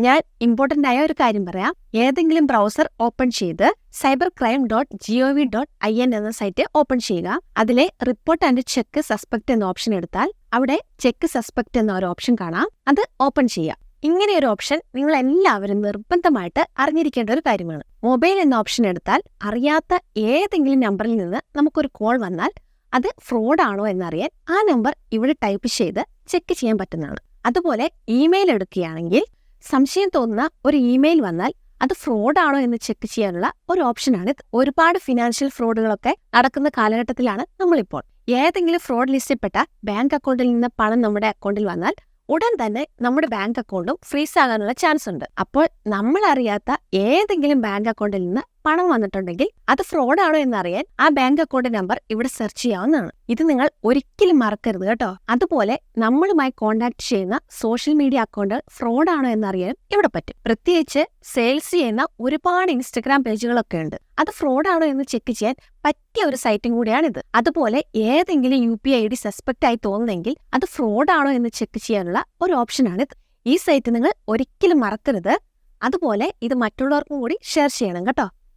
ഞാൻ ഇമ്പോർട്ടന്റ് ആയ ഒരു കാര്യം പറയാം. ഏതെങ്കിലും ബ്രൗസർ ഓപ്പൺ ചെയ്ത് cyber crime dot G O V dot I N എന്ന സൈറ്റ് ഓപ്പൺ ചെയ്യുക. അതിലെ റിപ്പോർട്ട് ആൻഡ് ചെക്ക് സസ്പെക്ട് എന്ന ഓപ്ഷൻ എടുത്താൽ അവിടെ ചെക്ക് സസ്പെക്ട് എന്ന ഒരു ഓപ്ഷൻ കാണാം. അത് ഓപ്പൺ ചെയ്യുക. ഇങ്ങനെ ഒരു ഓപ്ഷൻ നിങ്ങൾ എല്ലാവരും നിർബന്ധമായിട്ട് അറിഞ്ഞിരിക്കേണ്ട ഒരു കാര്യമാണ്. മൊബൈൽ എന്ന ഓപ്ഷൻ എടുത്താൽ അറിയാത്ത ഏതെങ്കിലും നമ്പറിൽ നിന്ന് നമുക്കൊരു കോൾ വന്നാൽ അത് ഫ്രോഡ് ആണോ എന്നറിയാൻ ആ നമ്പർ ഇവിടെ ടൈപ്പ് ചെയ്ത് ചെക്ക് ചെയ്യാൻ പറ്റുന്നതാണ്. അതുപോലെ ഇമെയിൽ എടുക്കുകയാണെങ്കിൽ സംശയം തോന്നുന്ന ഒരു ഇമെയിൽ വന്നാൽ അത് ഫ്രോഡാണോ എന്ന് ചെക്ക് ചെയ്യാനുള്ള ഒരു ഓപ്ഷനാണ് ഇത് ഒരുപാട് ഫിനാൻഷ്യൽ ഫ്രോഡുകളൊക്കെ നടക്കുന്ന കാലഘട്ടത്തിലാണ് നമ്മളിപ്പോൾ. ഏതെങ്കിലും ഫ്രോഡ് ലിസ്റ്റിൽപ്പെട്ട ബാങ്ക് അക്കൗണ്ടിൽ നിന്ന് പണം നമ്മുടെ അക്കൗണ്ടിൽ വന്നാൽ ഉടൻ തന്നെ നമ്മുടെ ബാങ്ക് അക്കൗണ്ടും ഫ്രീസ് ആകാനുള്ള ചാൻസ് ഉണ്ട്. അപ്പോൾ നമ്മൾ അറിയാത്ത ഏതെങ്കിലും ബാങ്ക് അക്കൗണ്ടിൽ നിന്ന് പണം വന്നിട്ടുണ്ടെങ്കിൽ അത് ഫ്രോഡ് ആണോ എന്നറിയാൻ ആ ബാങ്ക് അക്കൗണ്ട് നമ്പർ ഇവിടെ സെർച്ച് ചെയ്യാവുന്നതാണ്. ഇത് നിങ്ങൾ ഒരിക്കലും മറക്കരുത് കേട്ടോ. അതുപോലെ നമ്മളുമായി കോൺടാക്ട് ചെയ്യുന്ന സോഷ്യൽ മീഡിയ അക്കൗണ്ട് ഫ്രോഡ് ആണോ എന്നറിയാൻ ഇവിടെ പറ്റും. പ്രത്യേകിച്ച് സെയിൽസ് ചെയ്യുന്ന ഒരുപാട് ഇൻസ്റ്റഗ്രാം പേജുകളൊക്കെ ഉണ്ട്. അത് ഫ്രോഡ് ആണോ എന്ന് ചെക്ക് ചെയ്യാൻ പറ്റിയ ഒരു സൈറ്റും കൂടിയാണിത്. അതുപോലെ ഏതെങ്കിലും U P I D suspect ആയി തോന്നുന്നെങ്കിൽ അത് ഫ്രോഡ് ആണോ എന്ന് ചെക്ക് ചെയ്യാനുള്ള ഒരു ഓപ്ഷനാണിത് ഈ സൈറ്റ് നിങ്ങൾ ഒരിക്കലും മറക്കരുത്. അതുപോലെ ഇത് മറ്റുള്ളവർക്കും കൂടി ഷെയർ ചെയ്യണം കേട്ടോ.